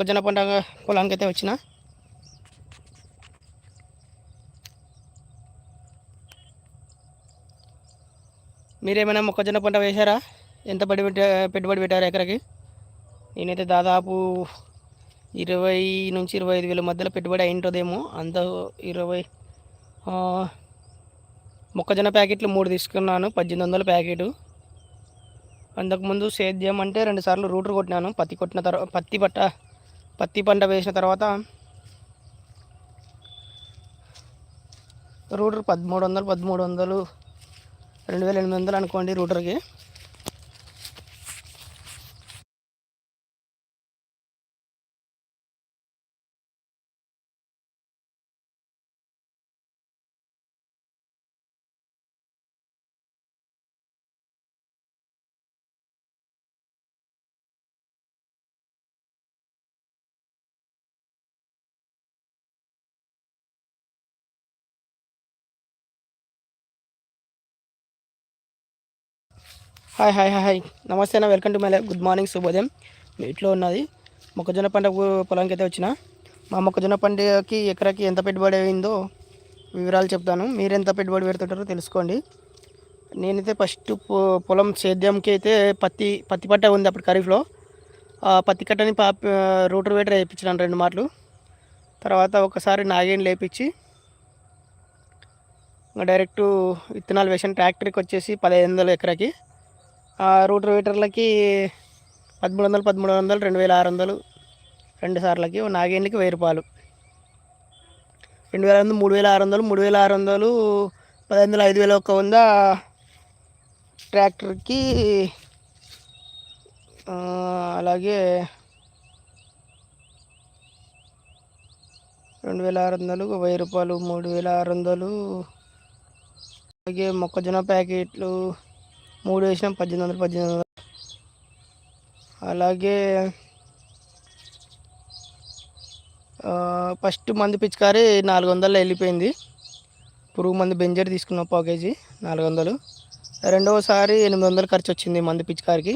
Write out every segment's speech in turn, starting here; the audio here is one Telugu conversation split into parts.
మొక్కజొన్న పంట పొలానికి అయితే వచ్చిన. మీరేమైనా మొక్కజొన్న పంట వేశారా? ఎంత పడి పెట్టుబడి పెట్టారు ఎకరకి? నేనైతే దాదాపు ఇరవై నుంచి ఇరవై ఐదు వేల మధ్యలో పెట్టుబడి అయింటుందేమో. అంత ఇరవై మొక్కజొన్న ప్యాకెట్లు మూడు తీసుకున్నాను పద్దెనిమిది వందల ప్యాకెట్. అంతకుముందు సేద్యం అంటే రెండు సార్లు రూటర్ కొట్టినాను పత్తి కొట్టిన తర్వాత పత్తి పట్ట పత్తి పంట వేసిన తర్వాత రూటర్ పదమూడు వందలు పదమూడు వందలు రెండు వేల ఎనిమిది వందలు అనుకోండి రూటర్కి. Hi hi hi hi. నమస్తే అన్న welcome to my life. Good morning శుభోదయం. మీ ఇంట్లో ఉన్నది మొక్కజొన్న పంట పొలానికి అయితే వచ్చిన. మా మొక్కజొన్న పంటకి ఎకరాకి ఎంత పెట్టుబడి అయిందో వివరాలు చెప్తాను. మీరు ఎంత పెట్టుబడి పెడుతుంటారో తెలుసుకోండి. నేనైతే ఫస్ట్ పొ- పొలం సేద్యంకి అయితే పత్తి పత్తి పట్ట ఉంది అప్పుడు ఖరీఫ్లో. ఆ పత్తి కట్టని పా రూటర్ వేటర్ వేయించినాను రెండు మాటలు తర్వాత ఒకసారి నాగేని లేపించి ఇంకా డైరెక్ట్ విత్తనాలు వేసాను ట్రాక్టర్కి వచ్చేసి పదహైదు వందలు ఎకరాకి. ఆ రూటర్ వీటర్లకి పదమూడు వందలు పదమూడు వందలు రెండు వేల ఆరు వందలు రెండు సార్లకి ఓ నాగేళ్ళకి వెయ్యి రూపాయలు. రెండు వేల వందలు మూడు వేల ఆరు వందలు మూడు వేల ఆరు వందలు పది వందలు ఐదు వేల ఒక్క వంద ట్రాక్టర్కి అలాగే రెండు వేల ఆరు వందలు వెయ్యి రూపాయలు మూడు వేల ఆరు వందలు అలాగే మొక్కజొన్న ప్యాకెట్లు మూడు వేసినాం పద్దెనిమిది వందలు పద్దెనిమిది వందలు. అలాగే ఫస్ట్ మందు పిచికారి నాలుగు వందలు వెళ్ళిపోయింది. పురుగు మందు బెంజర్ తీసుకున్నాం పావు కేజీ నాలుగు వందలు. రెండవసారి ఎనిమిది వందలు ఖర్చు వచ్చింది మందు పిచికారికి.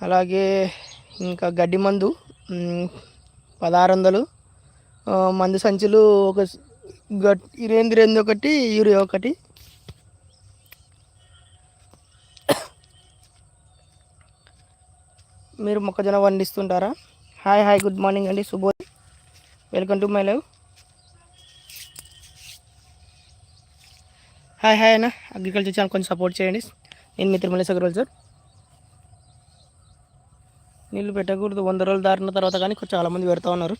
అలాగే ఇంకా గడ్డి మందు పదహారు వందలు. మందు సంచులు ఒక గట్ ఇరేంది రెండు ఒకటి యూరియా ఒకటి మీరు మొక్కజొన్న పండిస్తుంటారా హాయ్ హాయ్ గుడ్ మార్నింగ్ అండి. Subodh welcome to my live. Hi hi అన్న. అగ్రికల్చర్ ఛానల్ కొంచెం సపోర్ట్ చేయండి. నేను మీ తిరుమల సగరోల్ సార్. నీళ్ళు పెట్టకూడదు. వంద రోజులు దాటిన తర్వాత కానీ కొంచెం చాలామంది పెడతా ఉన్నారు.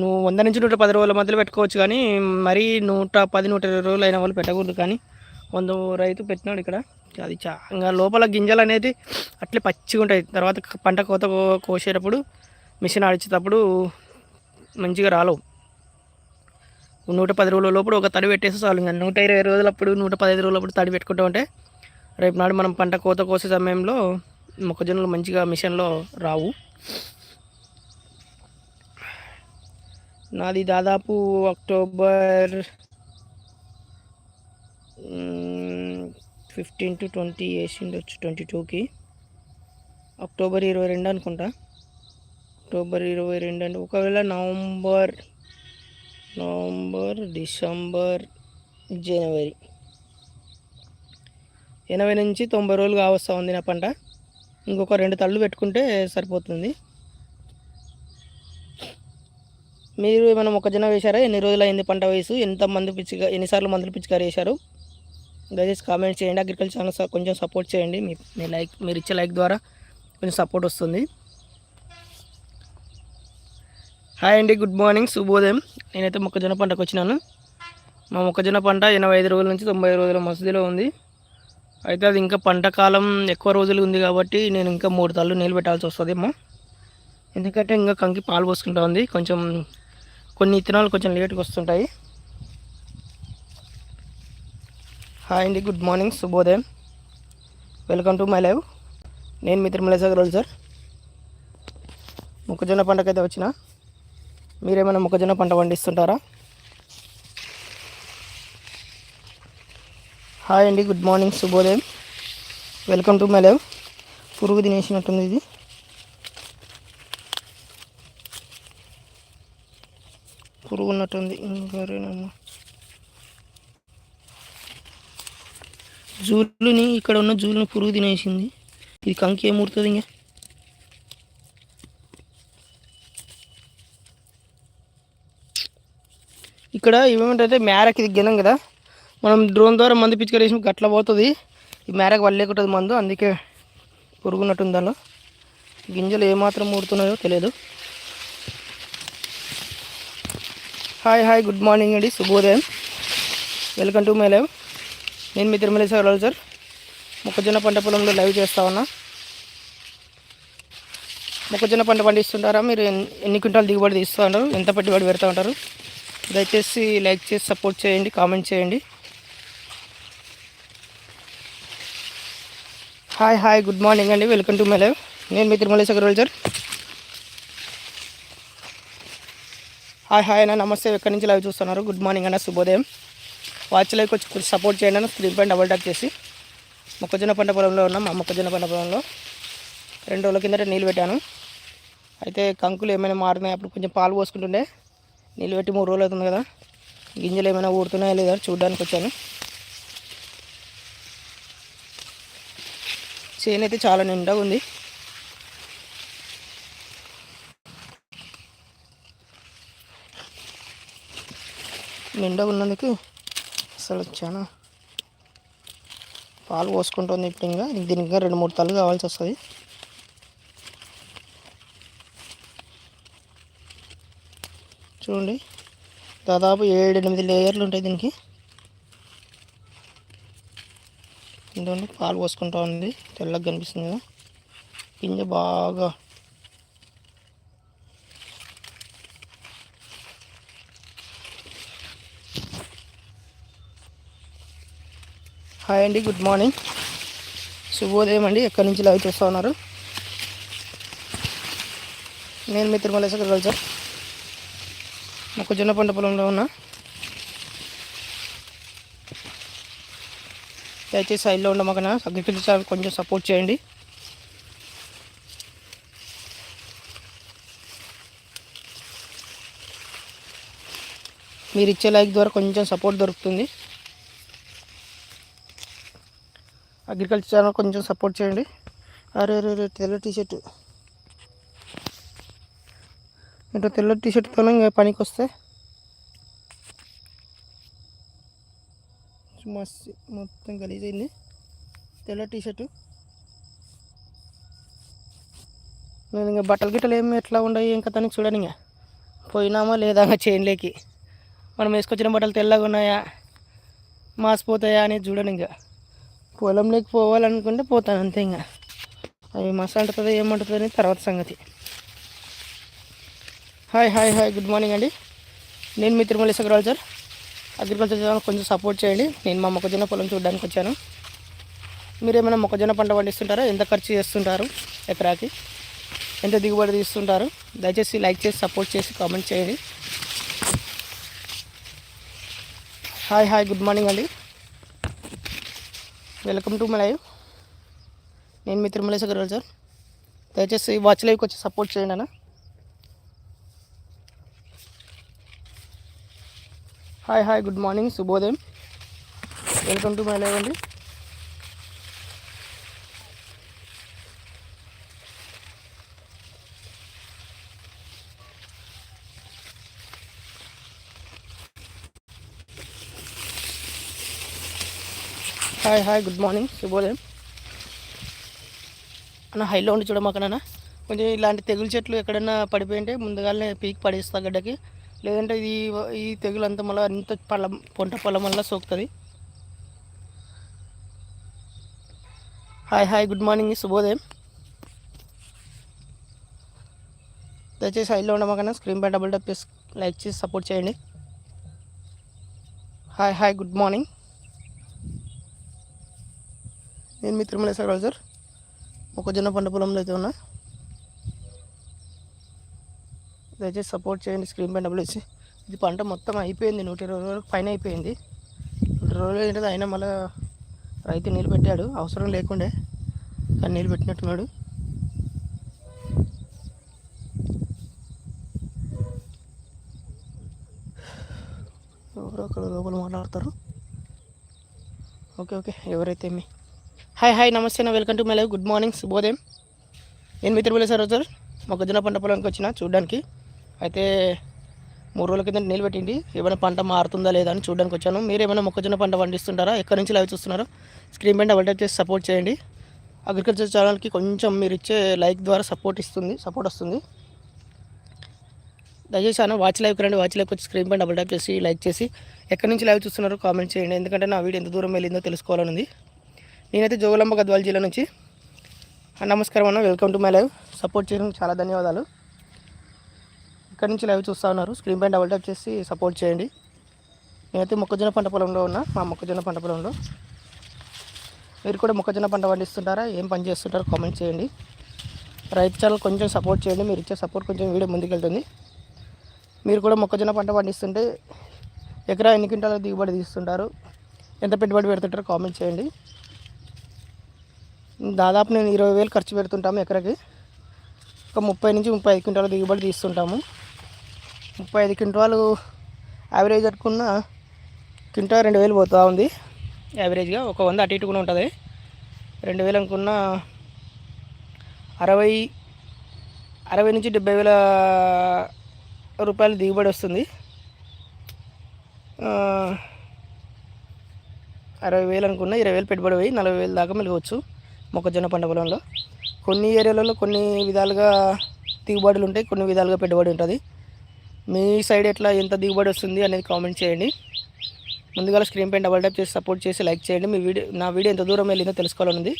నువ్వు వంద నుంచి నూట పది రోజుల మధ్యలో పెట్టుకోవచ్చు కానీ మరీ నూట పది నూట ఇరవై రోజులు అయిన వాళ్ళు పెట్టకూడదు కానీ వంద రైతు పెట్టినాడు ఇక్కడ. అది చా ఇంకా లోపల గింజలు అనేది అట్లే పచ్చిగా ఉంటాయి. తర్వాత పంట కోత కోసేటప్పుడు మిషన్ ఆడించేటప్పుడు మంచిగా రాలవు. నూట పది రోజుల లోపల ఒక తడి పెట్టేస్తే చాలు. ఇంకా నూట ఇరవై రోజులప్పుడు నూట పదహైదు రోజులప్పుడు తడి పెట్టుకుంటూ ఉంటే రేపు నాడు మనం పంట కోత కోసే సమయంలో మొక్కజొన్నలు మంచిగా మిషన్లో రావు. నాది దాదాపు అక్టోబర్ ఫిఫ్టీన్ టు ట్వంటీ వేసిండొచ్చు ట్వంటీ టూకి అక్టోబర్ ఇరవై రెండు అనుకుంటా. అక్టోబర్ ఇరవై రెండు అంటే ఒకవేళ నవంబర్ నవంబర్ డిసెంబర్ జనవరి. ఎనభై నుంచి తొంభై రోజులు కావస్తా ఉంది నా పంట. ఇంకొక రెండు తళ్ళు పెట్టుకుంటే సరిపోతుంది. మీరు ఏమైనా మొక్కజొన్న వేశారా? ఎన్ని రోజులు అయింది పంట వయసు ఎంతమంది పిచ్చిగా ఎన్నిసార్లు మందులు పిచ్చికారు వేశారు? దయచేసి కామెంట్ చేయండి. అగ్రికల్చర్ ఛానల్ కొంచెం సపోర్ట్ చేయండి. మీ మీ లైక్ మీరు ఇచ్చే లైక్ ద్వారా కొంచెం సపోర్ట్ వస్తుంది. హాయ్ అండి గుడ్ మార్నింగ్ శుభోదయం. నేనైతే మొక్కజొన్న పంటకు వచ్చినాను. మా మొక్కజొన్న పంట ఎనభై ఐదు రోజుల నుంచి తొంభై రోజుల మసదిలో ఉంది. అయితే అది ఇంకా పంట కాలం ఎక్కువ రోజులు ఉంది కాబట్టి నేను ఇంకా మూడు తల్లు నీళ్ళు పెట్టాల్సి వస్తుందేమో. ఎందుకంటే ఇంకా కంకి పాలు పోసుకుంటా ఉంది. కొంచెం కొన్ని ఇత్తనాలు కొంచెం లేట్గా వస్తుంటాయి. హాయ్ అండి గుడ్ మార్నింగ్ శుభోదయం. Welcome to my live. నేను మీ తిరుమల రోజు సార్. మొక్కజొన్న పంటకైతే వచ్చిన. మీరేమైనా మొక్కజొన్న పంట పండిస్తుంటారా? హాయ్ అండి గుడ్ మార్నింగ్ శుభోదయం. Welcome to my live. పురుగు తినేసినట్టుంది ఇది. పురుగు ఉన్నట్టుంది. ఇంకా జూలుని ఇక్కడ ఉన్న జూలుని పురుగు తినేసింది. ఇది కంకి ఏమూరుతుంది ఇంకా. ఇక్కడ ఏమేమంటే మేరకు ఇది గినం కదా. మనం డ్రోన్ ద్వారా మందు పిచ్చికరేసి గట్ల పోతుంది. ఈ మేరకు వల్లేకుంటుంది మందు అందుకే పురుగున్నట్టుంది దానిలో. గింజలు ఏమాత్రం ఊడుతున్నాయో తెలియదు. హాయ్ హాయ్ గుడ్ మార్నింగ్ అండి శుభోదయం. Welcome to my live. నేను మీ తిరుమలేశ్వర సార్. మొక్కజొన్న పంట పొలంలో లైవ్ చేస్తా ఉన్నా. మొక్కజొన్న పంట పండిస్తుంటారా? మీరు ఎన్ని- క్వింటాలు దిగుబడి తీస్తూ ఉంటారు ఎంత పెట్టుబడి పెడతా ఉంటారు? దయచేసి లైక్ చేసి సపోర్ట్ చేయండి కామెంట్ చేయండి. హాయ్ హాయ్ గుడ్ మార్నింగ్ అండి. Welcome to my live. నేను మీ తిరుమలేశ్వర సార్. హాయ్ హాయ్ అన్న. నమస్తే. ఎక్కడి నుంచి లైవ్ చూస్తున్నారు? గుడ్ మార్నింగ్ అన్న. శుభోదయం. వాచ్ లైక్ వచ్చి కొంచెం సపోర్ట్ చేయండి స్క్రీన్ పైన డబల్ ట్యాప్ చేసి మొక్కజొన్న పంట పొలంలో ఉన్నాం. మా మొక్కజొన్న పంట పొలంలో రెండు రోజుల కిందట నీళ్ళు పెట్టాను. అయితే కంకులు ఏమైనా మారినాయి? అప్పుడు కొంచెం పాలు పోసుకుంటుండే. నీళ్ళు పెట్టి మూడు రోజులు అవుతుంది కదా. గింజలు ఏమైనా ఊడుతున్నాయా లేదా చూడడానికి వచ్చాను. చేను అయితే చాలా నిండా ఉంది. నిండా ఉన్నందుకు అసలు చాలా పాలు పోసుకుంటుంది ఇప్పుడు ఇంకా. దీనికి ఇంకా రెండు మూడు తల్లు కావాల్సి వస్తుంది. చూడండి. దాదాపు ఏడు ఎనిమిది లేయర్లు ఉంటాయి దీనికి. ఎందుకంటే పాలు పోసుకుంటా ఉంది. తెల్లగా కనిపిస్తుంది కదా. గింజ బాగా హాయ్ అండి గుడ్ మార్నింగ్. శుభోదయం అండి ఎక్కడి నుంచి లైవ్ చూస్తూ ఉన్నారు? నేను మీ తిరుమలేశ్వర సార్. మొక్కజొన్న పంట పొలంలో ఉన్నా. దయచేసి సైడ్లో ఉండమాకనా అగ్రికల్చర్ కొంచెం సపోర్ట్ చేయండి. మీరు ఇచ్చే లైక్ ద్వారా కొంచెం సపోర్ట్ దొరుకుతుంది. అగ్రికల్చర్ ఛానల్ కొంచెం సపోర్ట్ చేయండి. అరే అరే తెల్ల టీషర్ట్. ఏంటో తెల్ల టీషర్ట్తో ఇంకా పనికి వస్తే? మస్తు మొత్తం గలీజైంది. తెల్ల టీషర్టు. నేను ఇంకా బట్టలు గిట్టలు ఏమి ఎట్లా ఉండవు ఏం తనకి అని చూడండి ఇంకా. పోయినామా లేదా ఇంకా మనం వేసుకొచ్చిన బట్టలు తెల్లగా ఉన్నాయా మాసిపోతాయా అనేది చూడండి ఇంకా. పొలంలోకి పోవాలనుకుంటే పోతాను అంతే ఇంకా అవి మస అంటుతుందో ఏమంటుందో అనేది తర్వాత సంగతి. Hi hi hi good morning అండి. నేను మీ తిరుమలేశ్వరరావు సార్. అగ్రికల్చర్ ఛానల్ కొంచెం సపోర్ట్ చేయండి. నేను మా మొక్కజొన్న పొలం చూడడానికి వచ్చాను. మీరు ఏమైనా మొక్కజొన్న పంట పండిస్తుంటారా? ఎంత ఖర్చు చేస్తుంటారు ఎకరాకి? ఎంత దిగుబడి తీస్తుంటారు? దయచేసి లైక్ చేసి సపోర్ట్ చేసి కామెంట్ చేయండి. హాయ్ హాయ్ గుడ్ మార్నింగ్ అండి. వెల్కమ్ టు మై లైవ్ నేను మీ తిరుమలేశ్వర గారు సార్. దయచేసి వాచ్ లైవ్కి వచ్చి సపోర్ట్ చేయండి అన్న. హాయ్ హాయ్ గుడ్ మార్నింగ్ శుభోదయం వెల్కమ్ టు మై లైవ్ అండి. హాయ్ హాయ్ గుడ్ మార్నింగ్ శుభోదయం అన్న హైలో ఉండి చూడమాకనా కొంచెం ఇలాంటి తెగులు చెట్లు ఎక్కడన్నా పడిపోయింటే ముందుగానే పీక్ పడేస్తా గడ్డకి. లేదంటే ఇది ఈ తెగులు అంతా మళ్ళీ అంత పొలం పొంట పొలం వల్ల సోకుతుంది. హాయ్ హాయ్ గుడ్ మార్నింగ్ శుభోదయం దయచేసి హైలో ఉండమాకన్నా స్క్రీన్ పై డబుల్ టప్ చేసి లైక్ చేసి సపోర్ట్ చేయండి. హాయ్ హాయ్ గుడ్ మార్నింగ్ నేను మీ తిరుమలేశ్వర సార్? మొక్కజొన్న పంట పొలంలో అయితే ఉన్నా. దయచేసి సపోర్ట్ చేయండి స్క్రీన్ పైన డబ్బులు ఇచ్చి ఇది పంట మొత్తం అయిపోయింది నూట ఇరవై రోజులకు పైన అయిపోయింది. నూట ఇరవై రోజులు ఏంటంటే అయినా మళ్ళీ రైతు నీళ్ళు పెట్టాడు అవసరం లేకుండే కానీ నీళ్ళు పెట్టినట్టున్నాడు. ఎవరో ఒకరు లోపల మాట్లాడతారు. ఓకే ఓకే ఎవరైతే మీ హాయ్ హాయ్ నమస్తే నా welcome to my live good morning శుభోదయం నేను మిత్రులు సార్ సార్ మొక్కజొన్న పంట పొలానికి వచ్చిన చూడడానికి. అయితే మూడు రోజుల కింద నీళ్ళు పెట్టింది. ఏమైనా పంట మారుతుందా లేదా అని చూడడానికి వచ్చాను. మీరు ఏమైనా మొక్కజొన్న పంట పండిస్తుంటారా? ఎక్కడి నుంచి లైవ్ చూస్తున్నారో స్క్రీన్ పైన డబల్ టైప్ చేసి సపోర్ట్ చేయండి. అగ్రికల్చర్ ఛానల్కి కొంచెం మీరు ఇచ్చే లైక్ ద్వారా సపోర్ట్ ఇస్తుంది సపోర్ట్ వస్తుంది. దయచేసి అన్న వాచ్ లైవ్ రండి. వాచ్ లైవ్ వచ్చి స్క్రీన్ పైన డబుల్ టైప్ చేసి లైక్ చేసి ఎక్కడి నుంచి లైవ్ చూస్తున్నారో కామెంట్ చేయండి. ఎందుకంటే నా వీడియో ఎంత దూరం వెళ్ళిందో తెలుసుకోవాలనుంది. నేనైతే జోగులాంబ గద్వాల జిల్లా నుంచి. నమస్కారం అన్న welcome to my live. Support చేయడానికి చాలా ధన్యవాదాలు. ఇక్కడి నుంచి లైవ్ చూస్తూ ఉన్నారు. స్క్రీన్ పైన డబుల్ ట్యాప్ చేసి సపోర్ట్ చేయండి. నేనైతే మొక్కజొన్న పంట పొలంలో ఉన్నా మా మొక్కజొన్న పంట పొలంలో. మీరు కూడా మొక్కజొన్న పంట పండిస్తుంటారా? ఏం పని చేస్తుంటారో కామెంట్ చేయండి. రైతు ఛానల్ కొంచెం సపోర్ట్ చేయండి. మీరు ఇచ్చే సపోర్ట్ కొంచెం వీడియో ముందుకెళ్తుంది. మీరు కూడా మొక్కజొన్న పంట పండిస్తుంటే ఎకరా ఎన్ని క్వింటాల దిగుబడి తీస్తుంటారు? ఎంత పెట్టుబడి పెడుతుంటారో కామెంట్ చేయండి. దాదాపు నేను ఇరవై వేలు ఖర్చు పెడుతుంటాము ఎకరకి. ఒక ముప్పై నుంచి ముప్పై ఐదు క్వింటాలు దిగుబడి తీస్తుంటాము. ముప్పై ఐదు క్వింటాలు యావరేజ్ అనుకున్న క్వింటా రెండు వేలు పోతూ ఉంది. యావరేజ్గా ఒక వంద అటు ఇటు కూడా ఉంటుంది. రెండు వేలు అనుకున్న అరవై అరవై నుంచి డెబ్బై వేల రూపాయలు దిగుబడి వస్తుంది. అరవై వేలు అనుకున్న ఇరవై వేలు పెట్టుబడి పోయి నలభై వేలు దాకా మెలగవచ్చు మొక్కజొన్న పంట పొలంలో కొన్ని ఏరియాలలో కొన్ని విధాలుగా దిగుబడులు ఉంటాయి కొన్ని విధాలుగా పెట్టుబడి ఉంటుంది. మీ సైడ్ ఎట్లా ఎంత దిగుబడి వస్తుంది అనేది కామెంట్ చేయండి. ముందుగా స్క్రీన్ పైన డబల్ ట్యాప్ చేసి సపోర్ట్ చేసి లైక్ చేయండి. మీ వీడియో నా వీడియో ఎంత దూరం వెళ్ళిందో తెలుసుకోవాలని ఉంది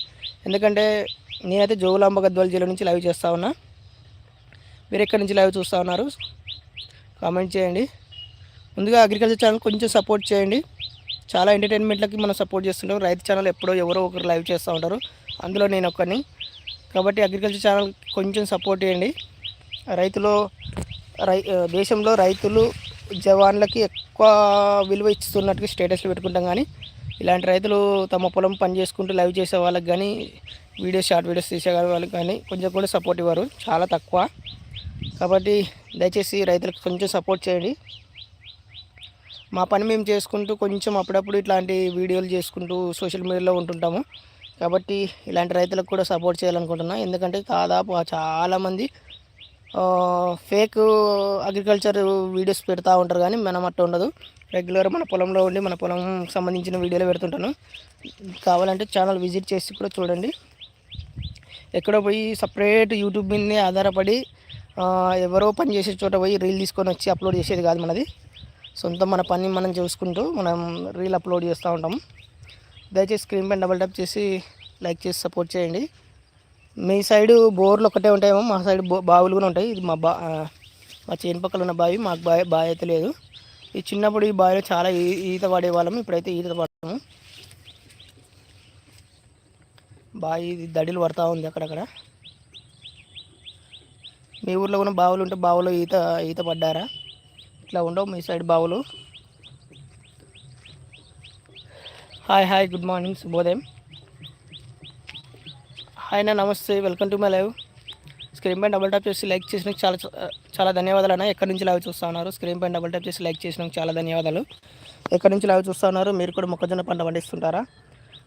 ఎందుకంటే నేనైతే జోగులాంబ గద్వాల జిల్లా నుంచి లైవ్ చేస్తా ఉన్నా. మీరు ఎక్కడి నుంచి లైవ్ చూస్తూ ఉన్నారు? కామెంట్ చేయండి. ముందుగా అగ్రికల్చర్ ఛానల్ కొంచెం సపోర్ట్ చేయండి. చాలా ఎంటర్టైన్మెంట్లకి మనం సపోర్ట్ చేస్తుంటాం. రైతు ఛానల్ ఎప్పుడో ఎవరో ఒకరు లైవ్ చేస్తూ ఉంటారు. అందులో నేను ఒక్కని. కాబట్టి అగ్రికల్చర్ ఛానల్ కొంచెం సపోర్ట్ చేయండి. రైతులు రై దేశంలో రైతులు జవాన్లకి ఎక్కువ విలువ ఇస్తున్నట్టుగా స్టేటస్లు పెట్టుకుంటాం కానీ ఇలాంటి రైతులు తమ పొలం పని చేసుకుంటూ లైవ్ చేసే వాళ్ళకి కానీ వీడియోస్ షార్ట్ వీడియోస్ తీసే వాళ్ళకి కానీ కొంచెం కూడా సపోర్ట్ ఇవ్వరు. చాలా తక్కువ. కాబట్టి దయచేసి రైతులకు కొంచెం సపోర్ట్ చేయండి. మా పని మేము చేసుకుంటూ కొంచెం అప్పుడప్పుడు ఇట్లాంటి వీడియోలు చేసుకుంటూ సోషల్ మీడియాలో ఉంటుంటాము. కాబట్టి ఇలాంటి రైతులకు కూడా సపోర్ట్ చేయాలనుకుంటున్నా. ఎందుకంటే దాదాపు చాలామంది ఫేక్ అగ్రికల్చర్ వీడియోస్ పెడతా ఉంటారు కానీ మనం అట్ట ఉండదు. రెగ్యులర్ మన పొలంలో ఉండి మన పొలం సంబంధించిన వీడియోలు పెడుతుంటాను. కావాలంటే ఛానల్ విజిట్ చేసి కూడా చూడండి. ఎక్కడో పోయి సపరేట్ యూట్యూబ్ మీద ఆధారపడి ఎవరో పని చేసే చోట పోయి రీల్ తీసుకొని వచ్చి అప్లోడ్ చేసేది కాదు మనది. సొంతం మన పని మనం చూసుకుంటూ మనం రీల్ అప్లోడ్ చేస్తూ ఉంటాం. దయచేసి స్క్రీన్ పైన డబల్ ట్యాప్ చేసి లైక్ చేసి సపోర్ట్ చేయండి. మీ సైడు బోర్లు ఒకటే ఉంటాయేమో మా సైడ్ బో బావులు కూడా ఉంటాయి. ఇది మా బా మా చేను పక్కన ఉన్న బావి మాకు బావి బావి అయితే లేదు. ఈ చిన్నప్పుడు ఈ బావిలో చాలా ఈ- ఈత పడేవాళ్ళం ఇప్పుడైతే ఈత పడతాము. బావి దడిలు పడతా ఉంది అక్కడక్కడ. మీ ఊర్లో కూడా బావులు ఉంటే బావులో ఈత ఈత పడ్డారా? ఇట్లా ఉండవు మీ సైడ్ బావులు. హాయ్ హాయ్ గుడ్ మార్నింగ్ శుభోదయం. హాయ్ నా నమస్తే welcome to my live. Screen పైన డబుల్ ట్యాప్ చేసి లైక్ చేసినందుకు చాలా చాలా ధన్యవాదాలు అన్న. ఎక్కడి నుంచి లైవ్ చూస్తూ ఉన్నారు? స్క్రీన్ పైన డబుల్ ట్యాప్ చేసి లైక్ చేసినందుకు చాలా ధన్యవాదాలు. ఎక్కడి నుంచి లైవ్ చూస్తూ ఉన్నారు? మీరు కూడా మొక్కజొన్న పంట పండిస్తుంటారా?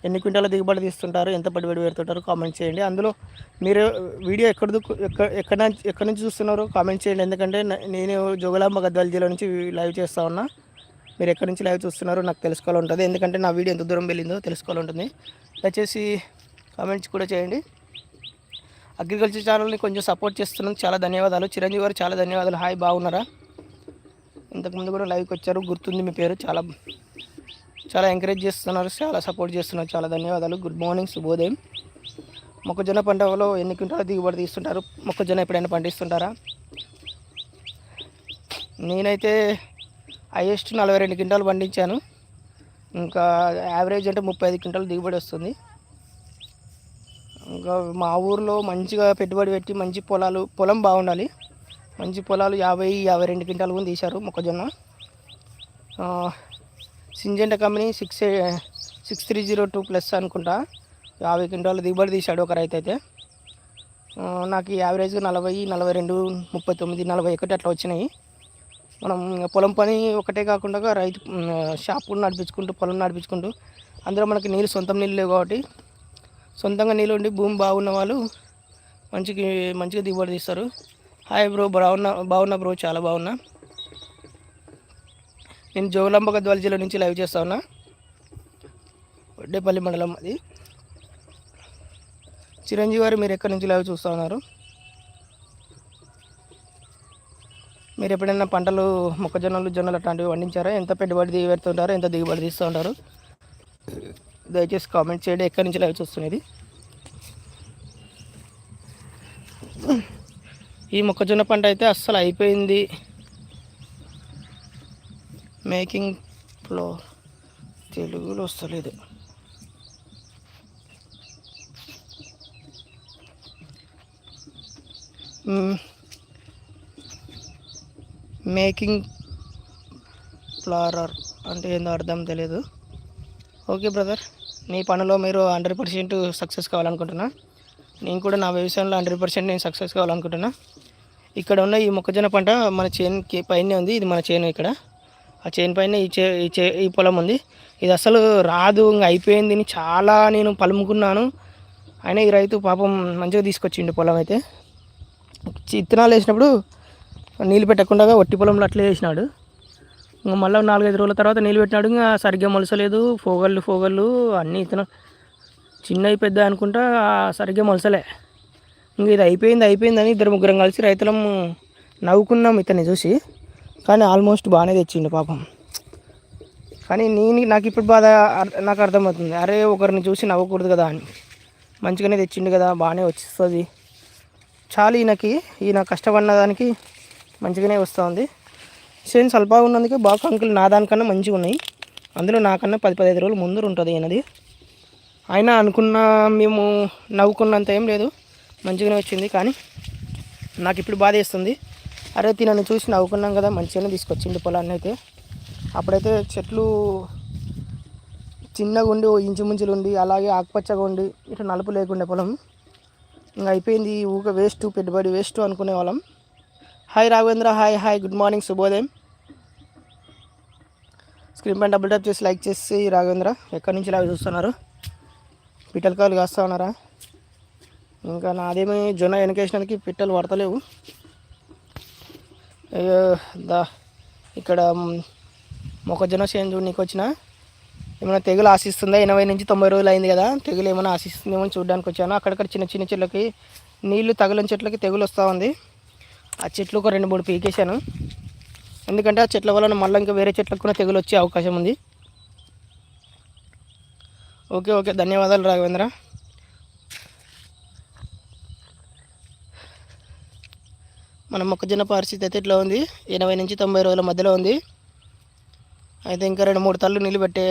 ఎన్ని క్వింటాల దిగుబడి తీస్తుంటారు? ఎంత పడిబడి పెడుతుంటారు? కామెంట్ చేయండి. అందులో మీరు వీడియో ఎక్కడ దుక్కు- ఎక్కడ ఎక్కడ నుంచి ఎక్కడి నుంచి చూస్తున్నారో? కామెంట్ చేయండి. ఎందుకంటే నేను జోగులాంబ గద్వాల జిల్లా నుంచి లైవ్ చేస్తూ ఉన్నా. మీరు ఎక్కడి నుంచి లైవ్ చూస్తున్నారో నాకు తెలుసుకోవాలి ఉంటుంది ఎందుకంటే నా వీడియో ఎంత దూరం వెళ్ళిందో తెలుసుకోవాలి ఉంటుంది దయచేసి కామెంట్స్ కూడా చేయండి. అగ్రికల్చర్ ఛానల్ని కొంచెం సపోర్ట్ చేస్తున్నందుకు చాలా ధన్యవాదాలు. చిరంజీవి గారు చాలా ధన్యవాదాలు. హాయ్ బాగున్నారా? ఇంతకుముందు కూడా లైవ్కి వచ్చారు. గుర్తుంది మీ పేరు. చాలా చాలా ఎంకరేజ్ చేస్తున్నారు. చాలా సపోర్ట్ చేస్తున్నారు. చాలా ధన్యవాదాలు. గుడ్ మార్నింగ్ శుభోదయం. మొక్కజొన్న పంటలో ఎన్ని క్వింటాల దిగుబడి తీస్తుంటారు? మొక్కజొన్న ఎప్పుడైనా పండిస్తుంటారా? నేనైతే హైయెస్ట్ నలభై రెండు క్వింటాలు పండించాను. ఇంకా యావరేజ్ అంటే ముప్పై ఐదు క్వింటాలు దిగుబడి వస్తుంది. ఇంకా మా ఊర్లో మంచిగా పెట్టుబడి పెట్టి మంచి పొలాలు పొలం బాగుండాలి. మంచి పొలాలు యాభై యాభై రెండు క్వింటాలు కూడా తీశారు మొక్కజొన్న. Syngenta company six six three zero two plus అనుకుంటా. యాభై క్వింటాలు దిగుబడి తీశాడు ఒక రైతు అయితే. నాకు యావరేజ్ నలభై నలభై రెండు ముప్పై తొమ్మిది నలభై ఒకటి అట్లా వచ్చినాయి. మనం పొలం పని ఒకటే కాకుండా రైతు షాప్ కూడా నడిపించుకుంటూ పొలం నడిపించుకుంటూ అందులో మనకి నీళ్ళు సొంతం నీళ్ళు లేవు కాబట్టి సొంతంగా నీళ్ళు ఉండి భూమి బాగున్న వాళ్ళు మంచిగా మంచిగా దిగుబడి తీస్తారు. హాయ్ బ్రో బాగున్నా బాగున్నా బ్రో చాలా బాగున్నా. నేను జోగులాంబ గద్వాల జిల్లా నుంచి లైవ్ చేస్తా ఉన్నా. వడ్డేపల్లి మండలం అది. చిరంజీవి గారు మీరు ఎక్కడి నుంచి లైవ్ చూస్తూ ఉన్నారు? మీరు ఎప్పుడైనా పంటలు మొక్కజొన్నలు జొన్నలు అట్లాంటివి పండించారా? ఎంత పెట్టుబడి పెడుతుంటారో? ఎంత దిగుబడి తీస్తూ ఉంటారు దయచేసి కామెంట్ చేయండి. ఎక్కడి నుంచి లైవ్ చూస్తున్నది? ఈ మొక్కజొన్న పంట అయితే అస్సలు అయిపోయింది. మేకింగ్ ఫ్లో తెలుగులో వస్తలేదు. మేకింగ్ ఫ్లారర్ అంటే ఏందో అర్థం తెలియదు ఓకే బ్రదర్ నీ పనిలో మీరు హండ్రెడ్ పర్సెంట్ సక్సెస్ కావాలనుకుంటున్నా. నేను కూడా నా వ్యవసాయంలో హండ్రెడ్ పర్సెంట్ నేను సక్సెస్ కావాలనుకుంటున్నా. ఇక్కడ ఉన్న ఈ మొక్కజొన్న పంట మన చేనుకి పైనే ఉంది ఇది మన చేను ఇక్కడ. ఆ చేను పైన ఈ చే ఈ చే ఈ పొలం ఉంది. ఇది అసలు రాదు ఇంకా అయిపోయింది చాలా నేను పలుముకున్నాను. అయినా ఈ రైతు పాపం మంచిగా తీసుకొచ్చిండు పొలం అయితే. విత్తనాలు వేసినప్పుడు నీళ్ళు పెట్టకుండా ఒట్టి పొలంలో అట్లే వేసినాడు ఇంకా మళ్ళీ నాలుగైదు రోజుల తర్వాత నీళ్ళు పెట్టినాడు. ఇంకా సరిగ్గా మొలసలేదు. ఫోగళ్ళు ఫోగళ్ళు అన్నీ ఇతను చిన్నవి పెద్ద అనుకుంటా సరిగ్గా మొలసలే. ఇంక ఇది అయిపోయింది అయిపోయిందని ఇద్దరు ముగ్గురం కలిసి రైతులం నవ్వుకున్నాం ఇతన్ని చూసి. కానీ ఆల్మోస్ట్ బాగానే తెచ్చిండు పాపం. కానీ నేను నాకు ఇప్పుడు బాధ నాకు అర్థమవుతుంది. అరే ఒకరిని చూసి నవ్వకూడదు కదా అని. మంచిగానే తెచ్చిండు కదా బాగానే వచ్చిస్తుంది. చాలు ఈయనకి ఈయన కష్టపడిన దానికి మంచిగానే వస్తుంది. సేమ్ స్వల్పగా ఉన్నందుకే బాగా అంకులు నా దానికన్నా మంచిగా ఉన్నాయి. అందులో నాకన్నా పది పదిహేను రోజులు ముందు ఉంటుంది ఈయనది. అయినా అనుకున్న మేము నవ్వుకున్నంత ఏం లేదు. మంచిగానే వచ్చింది కానీ నాకు ఇప్పుడు బాధ వేస్తుంది. అరే తినని చూసి నవ్వుకున్నాం కదా మంచిగానే తీసుకొచ్చింది పొలాన్ని అయితే. అప్పుడైతే చెట్లు చిన్నగా ఉండి ఇంచుమించులు ఇంచు ముంచులు ఉండి అలాగే ఆకుపచ్చగా ఉండి ఇటు నలుపు లేకుండే పొలం. ఇంకా అయిపోయింది ఊక వేస్ట్ పెట్టుబడి వేస్ట్ అనుకునే వాళ్ళం. Hi Raghavendra hi hi good morning శుభోదయం స్క్రీన్ పైన డబుల్ ట్యాప్ చేసి లైక్ చేసి రాఘవేంద్ర ఎక్కడి నుంచి లాగా చూస్తున్నారు? పిట్టలు కాలు కాస్తా ఉన్నారా? ఇంకా నాదేమీ జొన్న వెనకేసినానికి పిట్టలు పడతలేవు దా ఇక్కడ మొక్కజొన్న చేంజ్ నీకు వచ్చిన? ఏమైనా తెగులు ఆశిస్తుందా? ఎనభై నుంచి తొంభై రోజులు అయింది కదా తెగులు ఏమైనా ఆశిస్తుందేమో చూడడానికి వచ్చాను. అక్కడక్కడ చిన్న చిన్న చెట్లకి నీళ్ళు తగిలిన చెట్లకి తెగులు వస్తూ ఉంది. ఆ చెట్లు ఒక రెండు మూడు పీకేశాను. ఎందుకంటే ఆ చెట్ల వలన మళ్ళీ ఇంకా వేరే చెట్లకు కూడా తెగులు వచ్చే అవకాశం ఉంది. Okay okay. ధన్యవాదాలు రాఘవేంద్ర. మన మొక్కజొన్న పరిస్థితి అయితే ఇట్లా ఉంది. ఎనభై నుంచి తొంభై రోజుల మధ్యలో ఉంది. అయితే ఇంకా రెండు మూడు తల్లు నీళ్ళు పెట్టే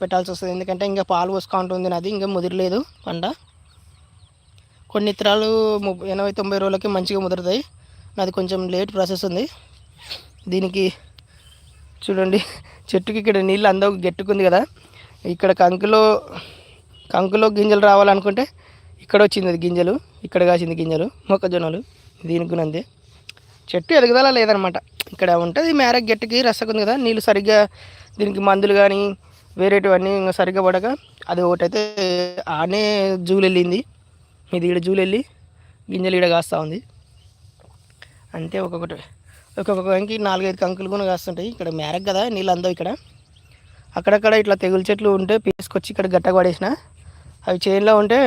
పెట్టాల్సి వస్తుంది. ఎందుకంటే ఇంకా పాలు పోసుకుంటుంది నాది. ఇంకా ముదిరలేదు పంట. కొన్ని ఇత్తనాలు ముప్పై ఎనభై తొంభై రోజులకి మంచిగా ముదురుతాయి. నాది కొంచెం లేట్ ప్రాసెస్ ఉంది. దీనికి చూడండి చెట్టుకి ఇక్కడ నీళ్ళు అందవు గెట్టుకుంది కదా. ఇక్కడ కంకులో కంకులో గింజలు రావాలనుకుంటే ఇక్కడ వచ్చింది అది గింజలు ఇక్కడ కాసింది గింజలు మొక్కజొన్నలు దీనికి అంతే. చెట్టు ఎదుగుదల లేదనమాట. ఇక్కడ ఉంటుంది మేరకు గట్టికి రసకుంది కదా నీళ్ళు సరిగ్గా దీనికి మందులు కానీ వేరేటివన్నీ ఇంకా సరిగ్గా పడక అది ఒకటైతే ఆనే జూలు వెళ్ళింది ఇది ఈడ జూలు వెళ్ళి గింజలు ఈడ కాస్తూ ఉంది. అంతే ఒక్కొక్కటి ఒక్కొక్క కంకి నాలుగైదు కంకులు కూడా కాస్తుంటాయి. ఇక్కడ మేరకు కదా నీళ్ళు అందవు ఇక్కడ. అక్కడక్కడ ఇట్లా తెగులు చెట్లు ఉంటే పీసుకొచ్చి ఇక్కడ గట్టగా పడేసిన. అవి చేనులో ఉంటే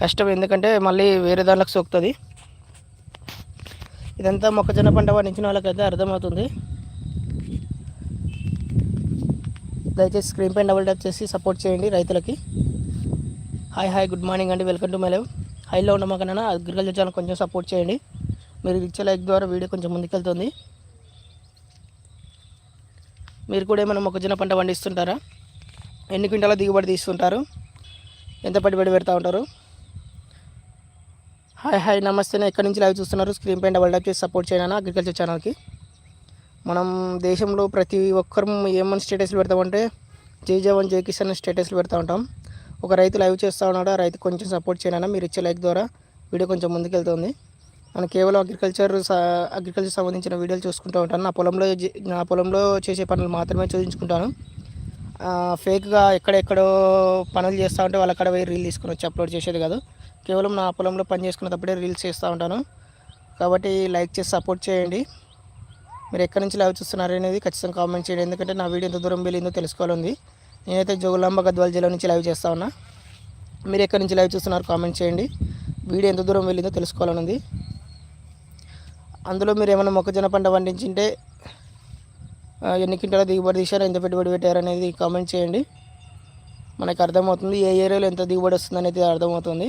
కష్టం ఎందుకంటే మళ్ళీ వేరే దాంట్లోకి సోకుతుంది. ఇదంతా మొక్కజొన్న పంట పండించిన వాళ్ళకైతే అర్థమవుతుంది. దయచేసి స్క్రీన్ పైన డబుల్ ట్యాప్ చేసి సపోర్ట్ చేయండి రైతులకి. హాయ్ హాయ్ గుడ్ మార్నింగ్ అండి. Welcome to my live. హైలో ఉన్న మాకన్నా అగ్రికల్చర్ ఛానల్ కొంచెం సపోర్ట్ చేయండి. మీరు ఇచ్చే లైక్ ద్వారా వీడియో కొంచెం ముందుకెళ్తుంది. మీరు కూడా ఏమైనా మొక్కజొన్న పంట పండిస్తుంటారా? ఎన్ని క్వింటాల దిగుబడి తీస్తుంటారు? ఎంత పెట్టుబడి పెడతా ఉంటారు? హాయ్ హాయ్ నమస్తే. ఎక్కడి నుంచి లైవ్ చూస్తున్నారు? స్క్రీన్ పైన డబల్ టైప్ చేసి సపోర్ట్ చేయనా అగ్రికల్చర్ ఛానల్కి మనం దేశంలో ప్రతి ఒక్కరు ఏమని స్టేటస్లు పెడతామంటే జై జవాన్ జై కిసాన్ స్టేటస్లు పెడతా ఉంటాం. ఒక రైతు లైవ్ చేస్తూ ఉన్నాడు. ఆ రైతు కొంచెం సపోర్ట్ చేయనా మీరు ఇచ్చే లైక్ ద్వారా వీడియో కొంచెం ముందుకెళ్తుంది. మనం కేవలం అగ్రికల్చర్ అగ్రికల్చర్ సంబంధించిన వీడియోలు చూసుకుంటూ ఉంటాను. నా పొలంలో నా పొలంలో చేసే పనులు మాత్రమే చూపించుకుంటాను. ఫేక్గా ఎక్కడెక్కడో పనులు చేస్తూ ఉంటే వాళ్ళ అక్కడ పోయి రీల్ తీసుకుని వచ్చి అప్లోడ్ చేసేది కాదు. కేవలం నా పొలంలో పని చేసుకున్నప్పుడే రీల్స్ చేస్తూ ఉంటాను. కాబట్టి లైక్ చేసి సపోర్ట్ చేయండి. మీరు ఎక్కడి నుంచి లైవ్ చూస్తున్నారు అనేది ఖచ్చితంగా కామెంట్ చేయండి. ఎందుకంటే నా వీడియో ఎంత దూరం వెళ్ళిందో తెలుసుకోవాలని నేనైతే జోగులాంబ గద్వాల జిల్లా నుంచి లైవ్ చేస్తా ఉన్నా. మీరు ఎక్కడి నుంచి లైవ్ చూస్తున్నారు కామెంట్ చేయండి. వీడియో ఎంత దూరం వెళ్ళిందో తెలుసుకోవాలని ఉంది అందులో మీరు ఏమైనా మొక్కజొన్న పంట పండించింటే ఎన్ని క్వింటాల దిగుబడి తీశారు ఎంత పెట్టుబడి పెట్టారు అనేది కామెంట్ చేయండి. మనకు అర్థమవుతుంది ఏ ఏరియాలో ఎంత దిగుబడి వస్తుంది అనేది అర్థమవుతుంది.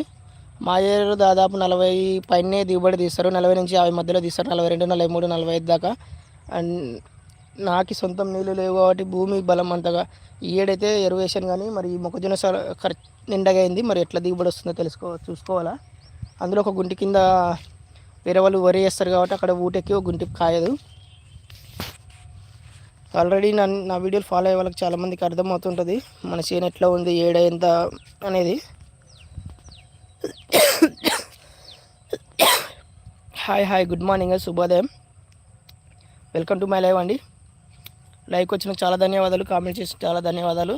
మా ఏరియాలో దాదాపు నలభై పైనే దిగుబడి తీస్తారు నలభై నుంచి యాభై మధ్యలో తీస్తారు నలభై రెండు నలభై మూడు నలభై ఐదు దాకా. అండ్ నాకు సొంతం నీళ్ళు లేవు కాబట్టి భూమి బలం అంతగా ఈ ఏడైతే ఎరువు కానీ మరి ఈ మొక్కజొన్న సర ఖర్చు నిండగా అయింది మరి ఎట్లా దిగుబడి వస్తుందో తెలుసుకో చూసుకోవాలా. అందులో ఒక గుంటి కింద వేరే వాళ్ళు వరి వేస్తారు కాబట్టి అక్కడ ఊటెక్కి ఒక గుంటి కాయదు. ఆల్రెడీ నా నా వీడియోలు ఫాలో అయ్యే వాళ్ళకి చాలామందికి అర్థమవుతుంటుంది. మన చేను ఎట్లా ఉంది ఏడ ఎంత అనేది. హాయ్ హాయ్ గుడ్ మార్నింగ్ శుభోదయం. వెల్కమ్ టు మై లైవ్ అండి. లైక్ వచ్చిన చాలా ధన్యవాదాలు కామెంట్ చేసి చాలా ధన్యవాదాలు.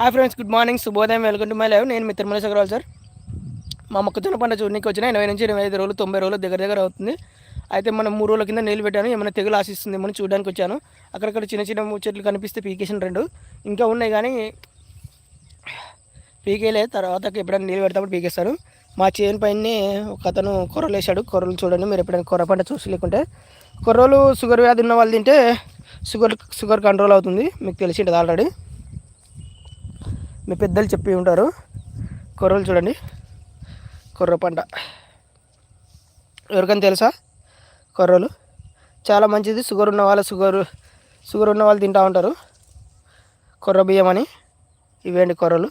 హాయ్ ఫ్రెండ్స్ గుడ్ మార్నింగ్ శుభోదయం. వెల్కమ్ టు మై లైవ్ నేను మీ తిరుమల సార్ మా మొక్కజొన్న పంట చూడడానికి వచ్చిన ఎనభై నుంచి ఎనభై ఐదు రోజులు తొంభై రోజులు దగ్గర దగ్గర అవుతుంది. అయితే మనం మూడు రోజుల కింద నీళ్ళు పెట్టాను. ఏమైనా తెగులు ఆశిస్తుంది ఏమని చూడడానికి వచ్చాను. అక్కడక్కడ చిన్న చిన్న చెట్లు కనిపిస్తే పీకేషన్ రెండు. ఇంకా ఉన్నాయి కానీ పీకేలే. తర్వాత ఎప్పుడైనా నీళ్ళు పెడతాప్పుడు పీకేస్తాను. మా చేను పైన ఒక అతను కొర్రలు వేసాడు కొర్రలు చూడండి మీరు ఎప్పుడైనా కొర్ర పంట చూసి లేకుంటే. కొర్రలు షుగర్ వ్యాధి ఉన్న వాళ్ళు తింటే షుగర్ షుగర్ కంట్రోల్ అవుతుంది. మీకు తెలిసి ఉంటుంది ఆల్రెడీ మీ పెద్దలు చెప్పి ఉంటారు. కొర్రలు చూడండి. కొర్ర పంట. ఎవరికైనా తెలుసా? కొర్రలు. చాలా మంచిది. షుగర్ ఉన్న వాళ్ళు షుగర్ షుగర్ ఉన్న వాళ్ళు తింటూ ఉంటారు. కొర్ర బియ్యం అని. ఇవేంటి కొర్రలు?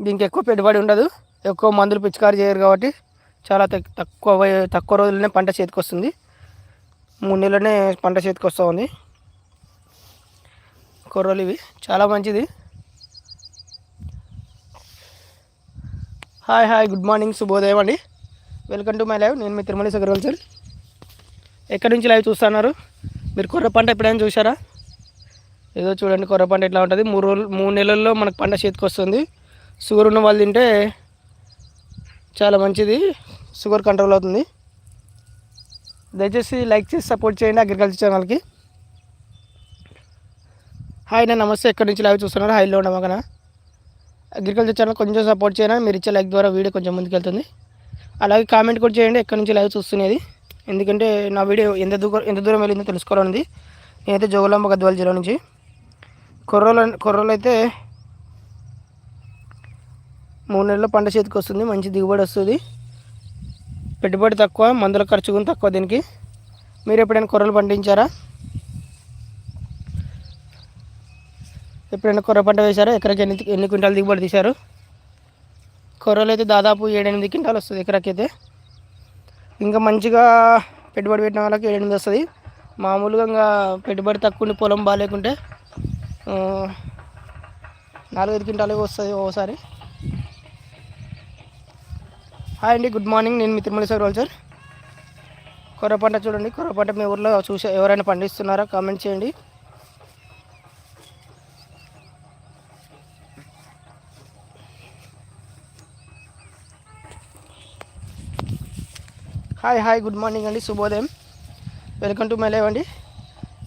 దీనికి ఎక్కువ పెట్టుబడి ఉండదు. ఎక్కువ మందులు పిచికారి చేయరు కాబట్టి చాలా తక్కువ తక్కువ రోజుల్లోనే పంట చేతికి వస్తుంది మూడు నెలలనే పంట చేతికి వస్తూ ఉంది. కొర్రలు ఇవి. చాలా మంచిది. హాయ్ హాయ్ గుడ్ మార్నింగ్ శుభోదయం అండి. వెల్కమ్ టు మై లైవ్ నేను మీ తిరుమల సగర్వల్ సార్. ఎక్కడి నుంచి లైవ్ చూస్తున్నారు? మీరు కొర్ర పంట ఎప్పుడైనా చూసారా ఏదో చూడండి కొర్ర పంట ఎట్లా ఉంటుంది. మూడు రోజులు మూడు నెలల్లో మనకు పంట చేతికి వస్తుంది. షుగర్ ఉన్న వాళ్ళు తింటే చాలా మంచిది. షుగర్ కంట్రోల్ అవుతుంది. దయచేసి లైక్ చేసి సపోర్ట్ చేయండి అగ్రికల్చర్ ఛానల్కి. హాయ్ నేను నమస్తే. ఎక్కడి నుంచి లైవ్ చూస్తున్నారు? హైలో ఉండమగన అగ్రికల్చర్ ఛానల్ కొంచెం సపోర్ట్ చేయండి మీరు ఇచ్చే లైక్ ద్వారా వీడియో కొంచెం ముందుకెళ్తుంది అలాగే కామెంట్ కూడా చేయండి. ఎక్కడి నుంచి లైవ్ చూస్తున్నది? ఎందుకంటే నా వీడియో ఎంత దూరం ఎంత దూరం వెళ్ళిందో తెలుసుకోవాలనుంది. నేనైతే జోగులాంబ గద్వాల జిల్లా నుంచి. కొర్రలు కుర్రలు అయితే మూడు నెలల్లో పంట చేతికి వస్తుంది. మంచి దిగుబడి వస్తుంది. పెట్టుబడి తక్కువ మందుల ఖర్చు కూడా తక్కువ దీనికి. మీరు ఎప్పుడైనా కుర్రలు పండించారా? ఎప్పుడైనా కొర్ర పంట వేశారు? ఎకరాకి ఎన్ని ఎన్ని క్వింటాలు దిగుబడి తీశారు? కొర్రలు అయితే దాదాపు ఏడెనిమిది క్వింటాలు వస్తుంది ఎకరాకి అయితే ఇంకా మంచిగా పెట్టుబడి పెట్టిన వాళ్ళకి ఏడెనిమిది వస్తుంది. మామూలుగా ఇంకా పెట్టుబడి తక్కువ పొలం బాగాలేకుంటే నాలుగైదు క్వింటాలు వస్తుంది ఓసారి. హాయ్ అండి గుడ్ మార్నింగ్. నేను మీ తిరుమల సార్ సార్. కొర్ర పంట చూడండి. కొర్ర పంట మీ ఊర్లో చూసే ఎవరైనా పండిస్తున్నారా? కామెంట్ చేయండి. హాయ్ హాయ్ గుడ్ మార్నింగ్ అండి శుభోదయం. వెల్కమ్ టు మై లైవ్ అండి.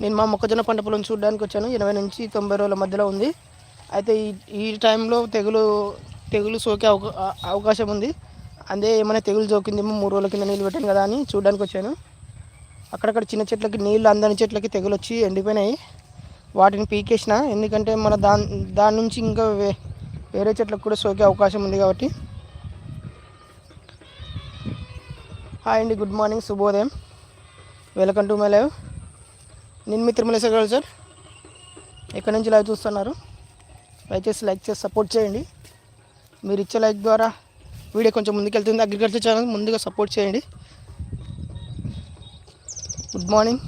నేను మా మొక్కజొన్న పంట పొలం చూడడానికి వచ్చాను. ఎనభై నుంచి తొంభై రోజుల మధ్యలో ఉంది. అయితే ఈ ఈ టైంలో తెగులు తెగులు సోకే అవకా అవకాశం ఉంది. అదే ఏమైనా తెగులు సోకిందేమో మూడు రోజుల కింద నీళ్ళు పెట్టాను కదా అని చూడడానికి వచ్చాను. అక్కడక్కడ చిన్న చెట్లకి నీళ్ళు అందని చెట్లకి తెగులు వచ్చి ఎండిపోయినాయి. వాటిని పీకేసిన. ఎందుకంటే మన దాని దాని నుంచి ఇంకా వే వేరే చెట్లకు కూడా సోకే అవకాశం ఉంది కాబట్టి హాయ్ అండి గుడ్ మార్నింగ్ శుభోదయం. Welcome to my live. నేను మీ తిరుమలేశ్వర గారు సార్. ఎక్కడి నుంచి లైవ్ చూస్తున్నారు? దయచేసి లైక్ చేసి సపోర్ట్ చేయండి. మీరు ఇచ్చే లైక్ ద్వారా వీడియో కొంచెం ముందుకెళ్తుంది అగ్రికల్చర్ ఛానల్ ముందుగా సపోర్ట్ చేయండి. Good morning.